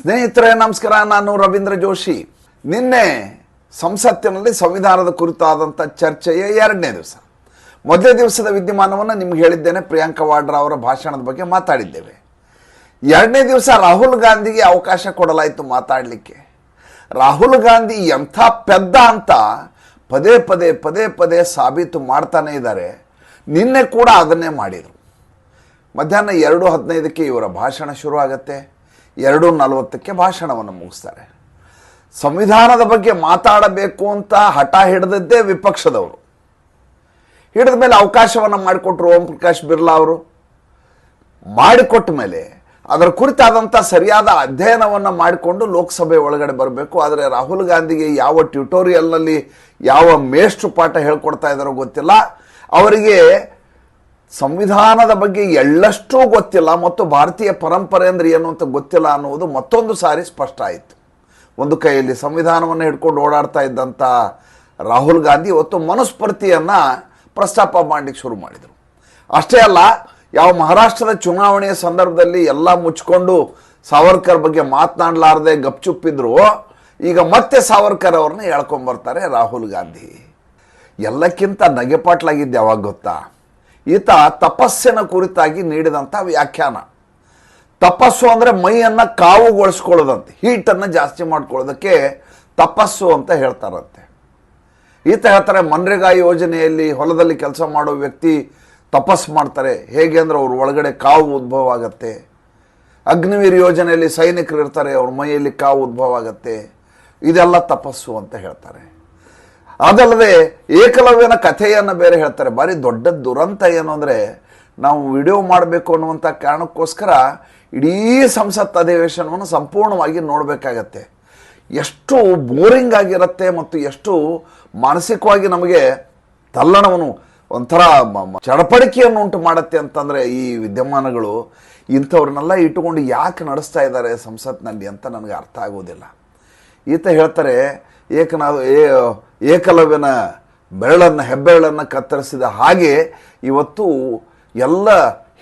ಸ್ನೇಹಿತರೆ, ನಮಸ್ಕಾರ. ನಾನು ರವೀಂದ್ರ ಜೋಶಿ. ನಿನ್ನೆ ಸಂಸತ್ತಿನಲ್ಲಿ ಸಂವಿಧಾನದ ಕುರಿತಾದಂಥ ಚರ್ಚೆಯ ಎರಡನೇ ದಿವಸ. ಮೊದಲೇ ದಿವಸದ ವಿದ್ಯಮಾನವನ್ನು ನಿಮ್ಗೆ ಹೇಳಿದ್ದೇನೆ. ಪ್ರಿಯಾಂಕಾ ವಾಡ್ರಾ ಅವರ ಭಾಷಣದ ಬಗ್ಗೆ ಮಾತಾಡಿದ್ದೇವೆ. ಎರಡನೇ ದಿವಸ ರಾಹುಲ್ ಗಾಂಧಿಗೆ ಅವಕಾಶ ಕೊಡಲಾಯಿತು ಮಾತಾಡಲಿಕ್ಕೆ. ರಾಹುಲ್ ಗಾಂಧಿ ಎಂಥ ಪೆದ್ದ ಅಂತ ಪದೇ ಪದೇ ಪದೇ ಪದೇ ಸಾಬೀತು ಮಾಡ್ತಾನೆ ಇದ್ದಾರೆ. ನಿನ್ನೆ ಕೂಡ ಅದನ್ನೇ ಮಾಡಿದರು. ಮಧ್ಯಾಹ್ನ ಎರಡು ಹದಿನೈದಕ್ಕೆ ಇವರ ಭಾಷಣ ಶುರು ಆಗತ್ತೆ ಎರಡು ನಲವತ್ತಕ್ಕೆ ಭಾಷಣವನ್ನು ಮುಗಿಸ್ತಾರೆ. ಸಂವಿಧಾನದ ಬಗ್ಗೆ ಮಾತಾಡಬೇಕು ಅಂತ ಹಠ ಹಿಡಿದದ್ದೇ ವಿಪಕ್ಷದವರು. ಹಿಡಿದ ಮೇಲೆ ಅವಕಾಶವನ್ನು ಮಾಡಿಕೊಟ್ರು ಓಂ ಪ್ರಕಾಶ್ ಬಿರ್ಲಾ ಅವರು. ಮಾಡಿಕೊಟ್ಟ ಮೇಲೆ ಅದರ ಕುರಿತಾದಂಥ ಸರಿಯಾದ ಅಧ್ಯಯನವನ್ನು ಮಾಡಿಕೊಂಡು ಲೋಕಸಭೆ ಒಳಗಡೆ ಬರಬೇಕು. ಆದರೆ ರಾಹುಲ್ ಗಾಂಧಿಗೆ ಯಾವ ಟ್ಯುಟೋರಿಯಲ್ನಲ್ಲಿ ಯಾವ ಮೇಷ್ಟ್ರು ಪಾಠ ಹೇಳ್ಕೊಡ್ತಾ ಇದ್ದಾರೋ ಗೊತ್ತಿಲ್ಲ. ಅವರಿಗೆ ಸಂವಿಧಾನದ ಬಗ್ಗೆ ಎಳ್ಳಷ್ಟೂ ಗೊತ್ತಿಲ್ಲ ಮತ್ತು ಭಾರತೀಯ ಪರಂಪರೆ ಅಂದರೆ ಏನು ಅಂತ ಗೊತ್ತಿಲ್ಲ ಅನ್ನುವುದು ಮತ್ತೊಂದು ಸಾರಿ ಸ್ಪಷ್ಟ ಆಯಿತು. ಒಂದು ಕೈಯಲ್ಲಿ ಸಂವಿಧಾನವನ್ನು ಹಿಡ್ಕೊಂಡು ಓಡಾಡ್ತಾ ಇದ್ದಂಥ ರಾಹುಲ್ ಗಾಂಧಿ ಇವತ್ತು ಮನುಸ್ಮೃತಿಯನ್ನು ಪ್ರಸ್ತಾಪ ಮಾಡಲಿಕ್ಕೆ ಶುರು ಮಾಡಿದರು. ಅಷ್ಟೇ ಅಲ್ಲ, ಯಾವ ಮಹಾರಾಷ್ಟ್ರದ ಚುನಾವಣೆಯ ಸಂದರ್ಭದಲ್ಲಿ ಎಲ್ಲ ಮುಚ್ಕೊಂಡು ಸಾವರ್ಕರ್ ಬಗ್ಗೆ ಮಾತನಾಡಲಾರದೆ ಗಪ್ಚುಪ್ಪಿದ್ರು ಈಗ ಮತ್ತೆ ಸಾವರ್ಕರ್ ಅವ್ರನ್ನ ಹೇಳ್ಕೊಂಡ್ಬರ್ತಾರೆ ರಾಹುಲ್ ಗಾಂಧಿ. ಎಲ್ಲಕ್ಕಿಂತ ನಗೆಪಾಟ್ಲಾಗಿದ್ದು ಯಾವಾಗ ಗೊತ್ತಾ? ಈತ ತಪಸ್ಸಿನ ಕುರಿತಾಗಿ ನೀಡಿದಂಥ ವ್ಯಾಖ್ಯಾನ. ತಪಸ್ಸು ಅಂದರೆ ಮೈಯನ್ನು ಕಾವುಗೊಳಿಸ್ಕೊಳ್ಳೋದಂತೆ, ಹೀಟನ್ನು ಜಾಸ್ತಿ ಮಾಡ್ಕೊಳ್ಳೋದಕ್ಕೆ ತಪಸ್ಸು ಅಂತ ಹೇಳ್ತಾರಂತೆ. ಈತ ಹೇಳ್ತಾರೆ ಮನ್ರೇಗಾ ಯೋಜನೆಯಲ್ಲಿ ಹೊಲದಲ್ಲಿ ಕೆಲಸ ಮಾಡೋ ವ್ಯಕ್ತಿ ತಪಸ್ ಮಾಡ್ತಾರೆ, ಹೇಗೆ ಅಂದರೆ ಅವ್ರ ಒಳಗಡೆ ಕಾವು ಉದ್ಭವ ಆಗತ್ತೆ ಅಗ್ನಿವೀರ್ ಯೋಜನೆಯಲ್ಲಿ ಸೈನಿಕರು ಇರ್ತಾರೆ ಅವ್ರ ಮೈಯಲ್ಲಿ ಕಾವು ಉದ್ಭವ ಆಗತ್ತೆ ಇದೆಲ್ಲ ತಪಸ್ಸು ಅಂತ ಹೇಳ್ತಾರೆ. ಅದಲ್ಲದೆ ಏಕಲವ್ಯನ ಕಥೆಯನ್ನು ಬೇರೆ ಹೇಳ್ತಾರೆ. ಭಾರಿ ದೊಡ್ಡ ದುರಂತ ಏನು ಅಂದರೆ ನಾವು ವಿಡಿಯೋ ಮಾಡಬೇಕು ಅನ್ನುವಂಥ ಕಾರಣಕ್ಕೋಸ್ಕರ ಇಡೀ ಸಂಸತ್ ಅಧಿವೇಶನವನ್ನು ಸಂಪೂರ್ಣವಾಗಿ ನೋಡಬೇಕಾಗತ್ತೆ. ಎಷ್ಟು ಬೋರಿಂಗ್ ಆಗಿರುತ್ತೆ ಮತ್ತು ಎಷ್ಟು ಮಾನಸಿಕವಾಗಿ ನಮಗೆ ತಲ್ಲಣವನ್ನು ಒಂಥರ ಚಡಪಡಿಕೆಯನ್ನು ಉಂಟು ಮಾಡುತ್ತೆ ಅಂತಂದರೆ ಈ ವಿದ್ಯಮಾನಗಳು ಇಂಥವ್ರನ್ನೆಲ್ಲ ಇಟ್ಟುಕೊಂಡು ಯಾಕೆ ನಡೆಸ್ತಾ ಇದ್ದಾರೆ ಸಂಸತ್ನಲ್ಲಿ ಅಂತ ನನಗೆ ಅರ್ಥ ಆಗೋದಿಲ್ಲ ಈತ ಹೇಳ್ತಾರೆ ಏಕನಾದ ಏ- ಏಕಲವ್ಯನ ಬೆರಳನ್ನು, ಹೆಬ್ಬೆರಳನ್ನು ಕತ್ತರಿಸಿದ ಹಾಗೆ ಇವತ್ತು ಎಲ್ಲ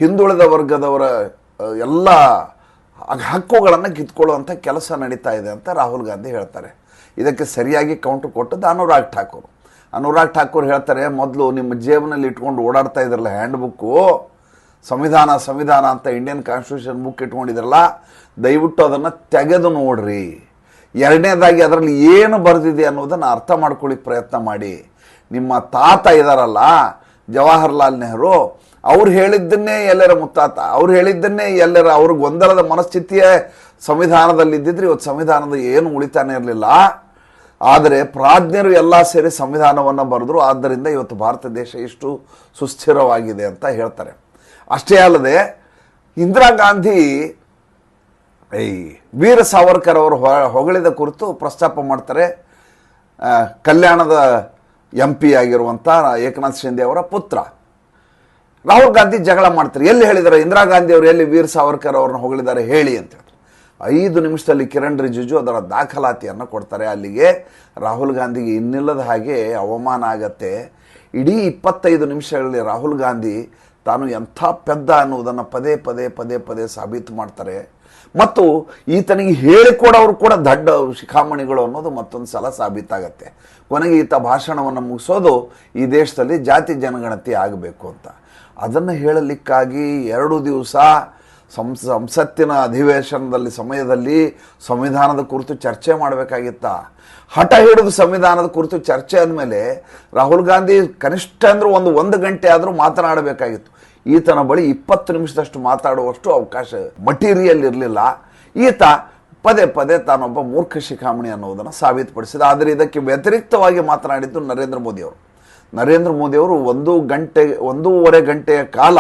ಹಿಂದುಳಿದ ವರ್ಗದವರ ಎಲ್ಲ ಹಕ್ಕುಗಳನ್ನು ಕಿತ್ಕೊಳ್ಳುವಂಥ ಕೆಲಸ ನಡೀತಾ ಇದೆ ಅಂತ ರಾಹುಲ್ ಗಾಂಧಿ ಹೇಳ್ತಾರೆ. ಇದಕ್ಕೆ ಸರಿಯಾಗಿ ಕೌಂಟರ್ ಕೊಟ್ಟದ್ದು ಅನುರಾಗ್ ಠಾಕೂರ್. ಅನುರಾಗ್ ಠಾಕೂರ್ ಹೇಳ್ತಾರೆ, ಮೊದಲು ನಿಮ್ಮ ಜೇಬಿನಲ್ಲಿ ಇಟ್ಕೊಂಡು ಓಡಾಡ್ತಾ ಇದ್ರಲ್ಲ ಹ್ಯಾಂಡ್ ಬುಕ್ಕು ಸಂವಿಧಾನ ಸಂವಿಧಾನ ಅಂತ ಇಂಡಿಯನ್ ಕಾನ್ಸ್ಟಿಟ್ಯೂಷನ್ ಬುಕ್ ಇಟ್ಕೊಂಡಿದ್ರಲ್ಲ, ದಯವಿಟ್ಟು ಅದನ್ನು ತೆಗೆದು ನೋಡ್ರಿ. ಎರಡನೇದಾಗಿ ಅದರಲ್ಲಿ ಏನು ಬರೆದಿದೆ ಅನ್ನೋದನ್ನು ಅರ್ಥ ಮಾಡ್ಕೊಳ್ಳಿಕ್ಕೆ ಪ್ರಯತ್ನ ಮಾಡಿ. ನಿಮ್ಮ ತಾತ ಇದಾರಲ್ಲ, ಜವಾಹರ್ಲಾಲ್ ನೆಹರು, ಅವ್ರು ಹೇಳಿದ್ದನ್ನೇ ಎಲ್ಲರ ಮುತ್ತಾತ, ಅವ್ರು ಹೇಳಿದ್ದನ್ನೇ ಎಲ್ಲರ ಅವ್ರಿಗೆ ಗೊಂದಲದ ಮನಸ್ಥಿತಿಯೇ ಸಂವಿಧಾನದಲ್ಲಿ ಇದ್ದಿದ್ರೆ ಇವತ್ತು ಸಂವಿಧಾನದ ಏನು ಉಳಿತಾನೆ ಇರಲಿಲ್ಲ. ಆದರೆ ಪ್ರಾಜ್ಞರು ಎಲ್ಲ ಸೇರಿ ಸಂವಿಧಾನವನ್ನು ಬರೆದ್ರು, ಆದ್ದರಿಂದ ಇವತ್ತು ಭಾರತ ದೇಶ ಇಷ್ಟು ಸುಸ್ಥಿರವಾಗಿದೆ ಅಂತ ಹೇಳ್ತಾರೆ. ಅಷ್ಟೇ ಅಲ್ಲದೆ, ಇಂದಿರಾ ಗಾಂಧಿ ಈ ವೀರ ಸಾವರ್ಕರ್ ಅವರು ಹೊಗಳಿದ ಕುರಿತು ಪ್ರಸ್ತಾಪ ಮಾಡ್ತಾರೆ. ಕಲ್ಯಾಣದ ಎಂ ಪಿ ಆಗಿರುವಂಥ ಏಕನಾಥ್ ಶಿಂದೆ ಅವರ ಪುತ್ರ. ರಾಹುಲ್ ಗಾಂಧಿ ಜಗಳ ಮಾಡ್ತಾರೆ. ಎಲ್ಲಿ ಹೇಳಿದ್ದಾರೆ? ಇಂದಿರಾ ಗಾಂಧಿ ಅವರು ಎಲ್ಲಿ ವೀರ್ ಸಾವರ್ಕರ್ ಅವ್ರನ್ನ ಹೊಗಳಿದ್ದಾರೆ ಹೇಳಿ ಅಂತ ಐದು ನಿಮಿಷದಲ್ಲಿ ಕಿರಣ್ ರಿಜಿಜು ಅದರ ದಾಖಲಾತಿಯನ್ನು ಕೊಡ್ತಾರೆ. ಅಲ್ಲಿಗೆ ರಾಹುಲ್ ಗಾಂಧಿಗೆ ಇನ್ನಿಲ್ಲದ ಹಾಗೆ ಅವಮಾನ ಆಗತ್ತೆ. ಇಡೀ ಇಪ್ಪತ್ತೈದು ನಿಮಿಷಗಳಲ್ಲಿ ರಾಹುಲ್ ಗಾಂಧಿ ತಾನು ಎಂಥ ಪೆದ್ದ ಅನ್ನುವುದನ್ನು ಪದೇ ಪದೇ ಪದೇ ಪದೇ ಸಾಬೀತು ಮಾಡ್ತಾರೆ. ಮತ್ತು ಈತನಿಗೆ ಹೇಳಿಕೊಡೋರು ಕೂಡ ದಡ್ಡ ಶಿಖಾಮಣಿಗಳು ಅನ್ನೋದು ಮತ್ತೊಂದು ಸಲ ಸಾಬೀತಾಗತ್ತೆ. ಕೊನೆಗೆ ಈತ ಭಾಷಣವನ್ನು ಮುಗಿಸೋದು ಈ ದೇಶದಲ್ಲಿ ಜಾತಿ ಜನಗಣತಿ ಆಗಬೇಕು ಅಂತ. ಅದನ್ನು ಹೇಳಲಿಕ್ಕಾಗಿ ಎರಡು ದಿವಸ ಸಂಸ, ಸಂಸತ್ತಿನ ಅಧಿವೇಶನದಲ್ಲಿ, ಸಮಯದಲ್ಲಿ ಸಂವಿಧಾನದ ಕುರಿತು ಚರ್ಚೆ ಮಾಡಬೇಕಾಗಿತ್ತ. ಹಠ ಹಿಡಿದು ಸಂವಿಧಾನದ ಕುರಿತು ಚರ್ಚೆ ಅಂದಮೇಲೆ ರಾಹುಲ್ ಗಾಂಧಿ ಕನಿಷ್ಠ ಅಂದರೂ ಒಂದು ಒಂದು ಗಂಟೆ ಆದರೂ ಮಾತನಾಡಬೇಕಾಗಿತ್ತು. ಈತನ ಬಳಿ ಇಪ್ಪತ್ತು ನಿಮಿಷದಷ್ಟು ಮಾತಾಡುವಷ್ಟು ಅವಕಾಶ ಮಟೀರಿಯಲ್ ಇರಲಿಲ್ಲ. ಈತ ಪದೇ ಪದೇ ತಾನೊಬ್ಬ ಮೂರ್ಖ ಶಿಖಾಮಣಿ ಅನ್ನೋದನ್ನು ಸಾಬೀತುಪಡಿಸಿದ. ಆದರೆ ಇದಕ್ಕೆ ವ್ಯತಿರಿಕ್ತವಾಗಿ ಮಾತನಾಡಿದ್ದು ನರೇಂದ್ರ ಮೋದಿಯವರು ನರೇಂದ್ರ ಮೋದಿಯವರು ಒಂದು ಗಂಟೆ, ಒಂದೂವರೆ ಗಂಟೆಯ ಕಾಲ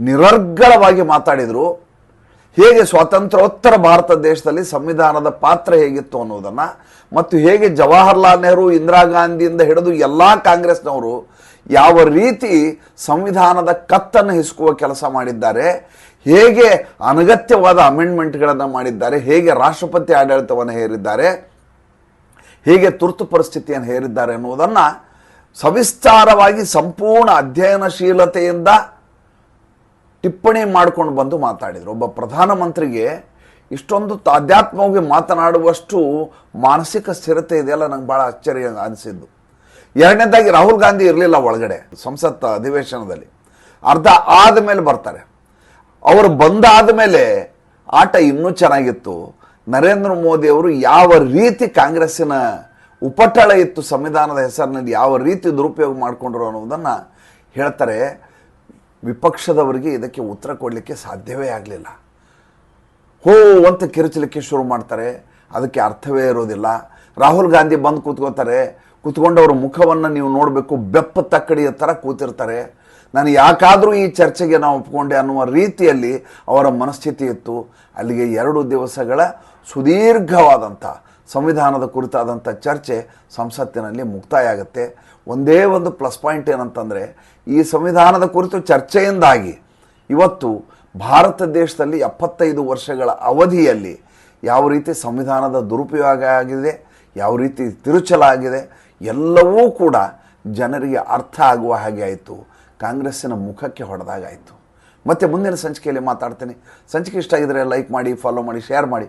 ನಿರರ್ಗಳವಾಗಿ ಮಾತಾಡಿದರು. ಹೇಗೆ ಸ್ವಾತಂತ್ರ್ಯೋತ್ತರ ಭಾರತ ದೇಶದಲ್ಲಿ ಸಂವಿಧಾನದ ಪಾತ್ರ ಹೇಗಿತ್ತು ಅನ್ನೋದನ್ನು ಮತ್ತು ಹೇಗೆ ಜವಾಹರ್ಲಾಲ್ ನೆಹರು, ಇಂದಿರಾ ಗಾಂಧಿಯಿಂದ ಹಿಡಿದು ಎಲ್ಲ ಕಾಂಗ್ರೆಸ್ನವರು ಯಾವ ರೀತಿ ಸಂವಿಧಾನದ ಕತ್ತನ್ನು ಹಿಸುಕುವ ಕೆಲಸ ಮಾಡಿದ್ದಾರೆ, ಹೇಗೆ ಅನಗತ್ಯವಾದ ಅಮೆಂಡ್ಮೆಂಟ್ಗಳನ್ನು ಮಾಡಿದ್ದಾರೆ, ಹೇಗೆ ರಾಷ್ಟ್ರಪತಿ ಆಡಳಿತವನ್ನು ಹೇರಿದ್ದಾರೆ, ಹೇಗೆ ತುರ್ತು ಪರಿಸ್ಥಿತಿಯನ್ನು ಹೇರಿದ್ದಾರೆ ಎನ್ನುವುದನ್ನು ಸವಿಸ್ತಾರವಾಗಿ ಸಂಪೂರ್ಣ ಅಧ್ಯಯನಶೀಲತೆಯಿಂದ ಟಿಪ್ಪಣಿ ಮಾಡ್ಕೊಂಡು ಬಂದು ಮಾತಾಡಿದರು. ಒಬ್ಬ ಪ್ರಧಾನಮಂತ್ರಿಗೆ ಇಷ್ಟೊಂದು ತಾಧ್ಯಾತ್ಮವಾಗಿ ಮಾತನಾಡುವಷ್ಟು ಮಾನಸಿಕ ಸ್ಥಿರತೆ ಇದೆಯಲ್ಲ ನಂಗೆ ಭಾಳ ಆಶ್ಚರ್ಯ ಅನಿಸಿದ್ದು. ಎರಡನೇದಾಗಿ ರಾಹುಲ್ ಗಾಂಧಿ ಇರಲಿಲ್ಲ ಒಳಗಡೆ, ಸಂಸತ್ ಅಧಿವೇಶನದಲ್ಲಿ. ಅರ್ಧ ಆದಮೇಲೆ ಬರ್ತಾರೆ. ಅವರು ಬಂದಾದ ಮೇಲೆ ಆಟ ಇನ್ನೂ ಚೆನ್ನಾಗಿತ್ತು. ನರೇಂದ್ರ ಮೋದಿ ಅವರು ಯಾವ ರೀತಿ ಕಾಂಗ್ರೆಸ್ಸಿನ ಉಪಟಳ ಇತ್ತು, ಸಂವಿಧಾನದ ಹೆಸರಿನಲ್ಲಿ ಯಾವ ರೀತಿ ದುರುಪಯೋಗ ಮಾಡಿಕೊಂಡ್ರು ಅನ್ನೋದನ್ನು ಹೇಳ್ತಾರೆ. ವಿಪಕ್ಷದವರಿಗೆ ಇದಕ್ಕೆ ಉತ್ತರ ಕೊಡಲಿಕ್ಕೆ ಸಾಧ್ಯವೇ ಆಗಲಿಲ್ಲ. ಹೋ, ಅಂತ ಕಿರುಚಲಿಕ್ಕೆ ಶುರು ಮಾಡ್ತಾರೆ. ಅದಕ್ಕೆ ಅರ್ಥವೇ ಇರೋದಿಲ್ಲ. ರಾಹುಲ್ ಗಾಂಧಿ ಬಂದು ಕೂತ್ಕೋತಾರೆ. ಕೂತ್ಕೊಂಡವ್ರ ಮುಖವನ್ನು ನೀವು ನೋಡಬೇಕು. ಬೆಪ್ಪ ತಕ್ಕಡಿಯ ಥರ ಕೂತಿರ್ತಾರೆ. ನಾನು ಯಾಕಾದರೂ ಈ ಚರ್ಚೆಗೆ ನಾವು ಒಪ್ಕೊಂಡೆ ಅನ್ನುವ ರೀತಿಯಲ್ಲಿ ಅವರ ಮನಸ್ಥಿತಿ ಇತ್ತು. ಅಲ್ಲಿಗೆ ಎರಡು ದಿವಸಗಳ ಸುದೀರ್ಘವಾದಂಥ ಸಂವಿಧಾನದ ಕುರಿತಾದಂಥ ಚರ್ಚೆ ಸಂಸತ್ತಿನಲ್ಲಿ ಮುಕ್ತಾಯ ಆಗುತ್ತೆ ಒಂದೇ ಒಂದು ಪ್ಲಸ್ ಪಾಯಿಂಟ್ ಏನಂತಂದರೆ, ಈ ಸಂವಿಧಾನದ ಕುರಿತು ಚರ್ಚೆಯಿಂದಾಗಿ ಇವತ್ತು ಭಾರತ ದೇಶದಲ್ಲಿ ಎಪ್ಪತ್ತೈದು ವರ್ಷಗಳ ಅವಧಿಯಲ್ಲಿ ಯಾವ ರೀತಿ ಸಂವಿಧಾನದ ದುರುಪಯೋಗ ಆಗಿದೆ, ಯಾವ ರೀತಿ ತಿರುಚಲಾಗಿದೆ ಎಲ್ಲವೂ ಕೂಡ ಜನರಿಗೆ ಅರ್ಥ ಆಗುವ ಹಾಗೆ ಆಯಿತು. ಕಾಂಗ್ರೆಸ್ಸಿನ ಮುಖಕ್ಕೆ ಹೊಡೆದಾಗಾಯಿತು. ಮತ್ತು ಮುಂದಿನ ಸಂಚಿಕೆಯಲ್ಲಿ ಮಾತಾಡ್ತೀನಿ. ಸಂಚಿಕೆ ಇಷ್ಟ ಆಗಿದ್ರೆ ಲೈಕ್ ಮಾಡಿ ಫಾಲೋ ಮಾಡಿ ಶೇರ್ ಮಾಡಿ.